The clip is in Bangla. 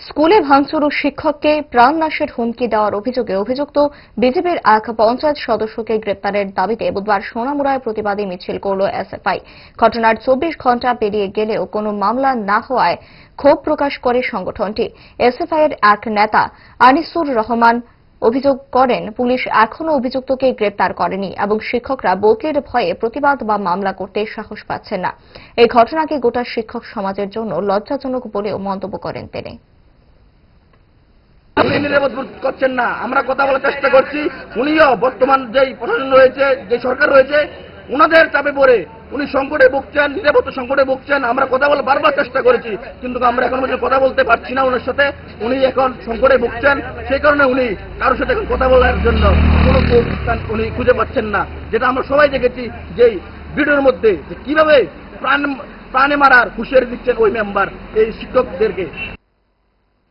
স্কুলে ভাঙচুর ও শিক্ষককে প্রাণনাশের হুমকি দেওয়ার অভিযোগে অভিযুক্ত বিজেপির এক পঞ্চায়েত সদস্যকে গ্রেপ্তারের দাবিতে বুধবার সোনামুড়ায় প্রতিবাদী মিছিল করল এসএফআই। ঘটনার চব্বিশ ঘণ্টা পেরিয়ে গেলেও কোনো মামলা না হওয়ায় ক্ষোভ প্রকাশ করে সংগঠনটি। এসএফআই এর এক নেতা আনিসুর রহমান অভিযোগ করেন, পুলিশ এখনও অভিযুক্তকে গ্রেপ্তার করেনি এবং শিক্ষকরা বদলির ভয়ে প্রতিবাদ বা মামলা করতে সাহস পাচ্ছেন না। এই ঘটনাকে গোটা শিক্ষক সমাজের জন্য লজ্জাজনক বলেও মন্তব্য করেন তিনি। আপনি নিরাপদ বোধ করছেন না। আমরা কথা বলার চেষ্টা করছি। উনিও বর্তমান যেই প্রশাসন রয়েছে, যে সরকার রয়েছে, উনাদের চাপে পড়ে উনি সংকটে ভুগছেন, নিরাপত্তা সংকটে ভুগছেন। আমরা কথা বলে বারবার চেষ্টা করেছি, কিন্তু আমরা এখন পর্যন্ত কথা বলতে পারছি না ওনার সাথে। উনি এখন সংকটে ভুগছেন, সেই কারণে উনি কারোর সাথে এখন কথা বলার জন্য কোনো উনি খুঁজে পাচ্ছেন না। যেটা আমরা সবাই দেখেছি, যেই ভিডিওর মধ্যে যে কীভাবে প্রাণ, প্রাণে মারার হুঁশিয়ারি দিচ্ছেন ওই মেম্বার এই শিক্ষকদেরকে।